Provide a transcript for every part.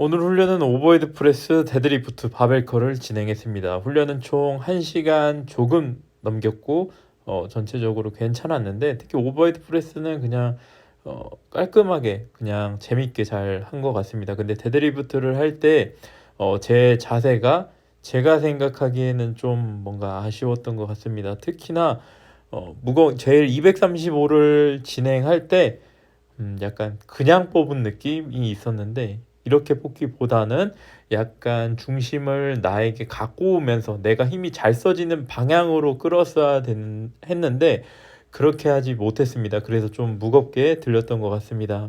오늘 훈련은 오버헤드 프레스, 데드리프트, 바벨컬을 진행했습니다. 훈련은 총 1시간 조금 넘겼고 어, 전체적으로 괜찮았는데 특히 오버헤드 프레스는 그냥 어, 깔끔하게 그냥 재밌게 잘 한 것 같습니다. 근데 데드리프트를 할때 어, 제 자세가 제가 생각하기에는 좀 뭔가 아쉬웠던 것 같습니다. 특히나 어, 무거운 제일 235를 진행할 때 음, 약간 그냥 뽑은 느낌이 있었는데 이렇게 뽑기보다는 약간 중심을 나에게 갖고 오면서 내가 힘이 잘 써지는 방향으로 끌었어야 된, 했는데 그렇게 하지 못했습니다. 그래서 좀 무겁게 들렸던 것 같습니다.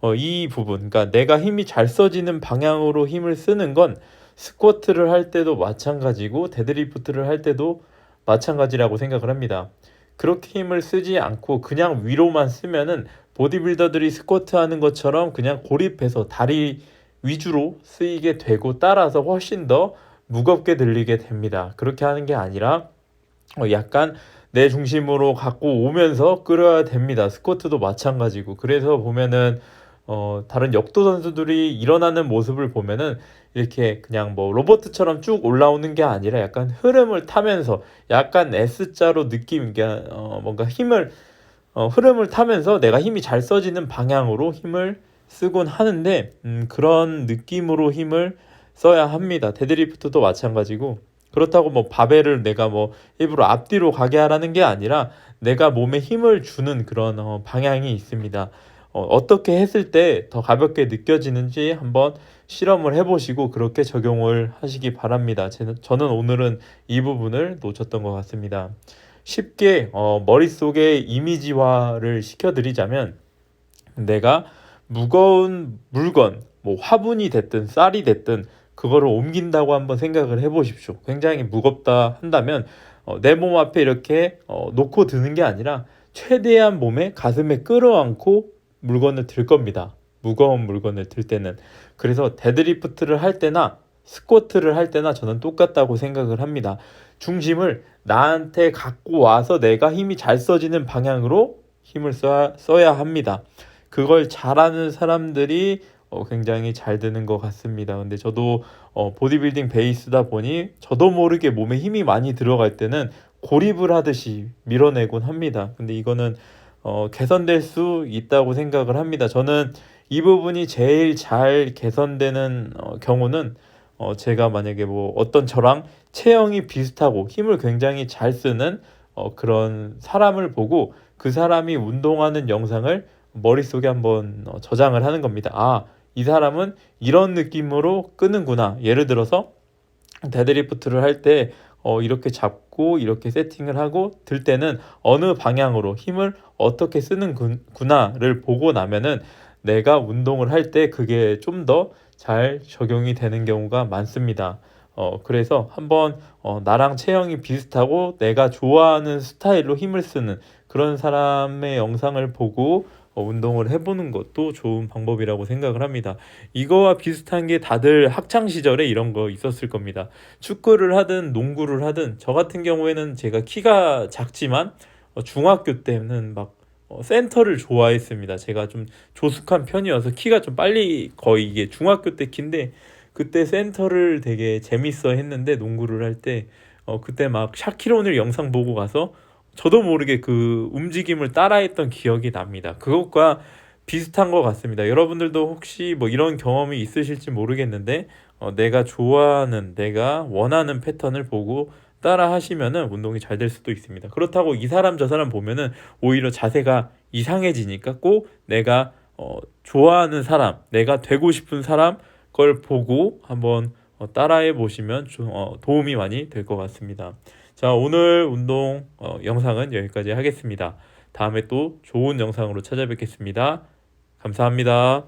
어, 이 부분, 그러니까 내가 힘이 잘 써지는 방향으로 힘을 쓰는 건 스쿼트를 할 때도 마찬가지고 데드리프트를 할 때도 마찬가지라고 생각을 합니다. 그렇게 힘을 쓰지 않고 그냥 위로만 쓰면은 보디빌더들이 스쿼트 하는 것처럼 그냥 고립해서 다리 위주로 쓰이게 되고 따라서 훨씬 더 무겁게 들리게 됩니다. 그렇게 하는 게 아니라 어, 약간 내 중심으로 갖고 오면서 끌어야 됩니다. 스쿼트도 마찬가지고. 그래서 보면은 어, 다른 역도 선수들이 일어나는 모습을 보면은 이렇게 그냥 뭐 로버트처럼 쭉 올라오는 게 아니라 약간 흐름을 타면서 약간 S자로 느낌, 이게 어, 뭔가 힘을 어, 흐름을 타면서 내가 힘이 잘 써지는 방향으로 힘을 쓰곤 하는데 음, 그런 느낌으로 힘을 써야 합니다. 데드리프트도 마찬가지고 그렇다고 뭐 바벨을 내가 뭐 일부러 앞뒤로 가게 하라는 게 아니라 내가 몸에 힘을 주는 그런 어, 방향이 있습니다. 어, 어떻게 했을 때 더 가볍게 느껴지는지 한번 실험을 해보시고 그렇게 적용을 하시기 바랍니다. 제- 저는 오늘은 이 부분을 놓쳤던 것 같습니다. 쉽게 어, 머릿속에 이미지화를 시켜드리자면 내가 무거운 물건, 뭐 화분이 됐든 쌀이 됐든 그거를 옮긴다고 한번 생각을 해보십시오. 굉장히 무겁다 한다면 어, 내몸 앞에 이렇게 어, 놓고 드는 게 아니라 최대한 몸에 가슴에 끌어안고 물건을 들 겁니다. 무거운 물건을 들 때는 그래서 데드리프트를 할 때나 스쿼트를 할 때나 저는 똑같다고 생각을 합니다. 중심을 나한테 갖고 와서 내가 힘이 잘 써지는 방향으로 힘을 써야, 써야 합니다. 그걸 잘하는 사람들이 어, 굉장히 잘 되는 것 같습니다. 근데 저도 어, 보디빌딩 베이스다 보니 저도 모르게 몸에 힘이 많이 들어갈 때는 고립을 하듯이 밀어내곤 합니다. 근데 이거는 어, 개선될 수 있다고 생각을 합니다. 저는 이 부분이 제일 잘 개선되는 어, 경우는 어, 제가 만약에 뭐 어떤 저랑 체형이 비슷하고 힘을 굉장히 잘 쓰는 어, 그런 사람을 보고 그 사람이 운동하는 영상을 머릿속에 한번 어, 저장을 하는 겁니다. 아, 이 사람은 이런 느낌으로 끄는구나. 예를 들어서 데드리프트를 할때 어, 이렇게 잡고 이렇게 세팅을 하고 들 때는 어느 방향으로 힘을 어떻게 쓰는구나를 보고 나면은 내가 운동을 할 때 그게 좀 더 잘 적용이 되는 경우가 많습니다. 어, 그래서 한번 어, 나랑 체형이 비슷하고 내가 좋아하는 스타일로 힘을 쓰는 그런 사람의 영상을 보고 어, 운동을 해보는 것도 좋은 방법이라고 생각을 합니다. 이거와 비슷한 게 다들 학창 시절에 이런 거 있었을 겁니다. 축구를 하든 농구를 하든 저 같은 경우에는 제가 키가 작지만 어, 중학교 때는 막 어, 센터를 좋아했습니다. 제가 좀 조숙한 편이어서 키가 좀 빨리 거의 이게 중학교 때 키인데 그때 센터를 되게 재밌어 했는데 농구를 할 때 어, 그때 막 샤키로닐 영상 보고 가서 저도 모르게 그 움직임을 따라했던 기억이 납니다. 그것과 비슷한 것 같습니다. 여러분들도 혹시 뭐 이런 경험이 있으실지 모르겠는데 어, 내가 좋아하는 내가 원하는 패턴을 보고 따라 하시면은 운동이 잘 될 수도 있습니다. 그렇다고 이 사람 저 사람 보면은 오히려 자세가 이상해지니까 꼭 내가 어, 좋아하는 사람, 내가 되고 싶은 사람 걸 보고 한번 어, 따라해 보시면 좀, 어, 도움이 많이 될 것 같습니다. 자, 오늘 운동 어, 영상은 여기까지 하겠습니다. 다음에 또 좋은 영상으로 찾아뵙겠습니다. 감사합니다.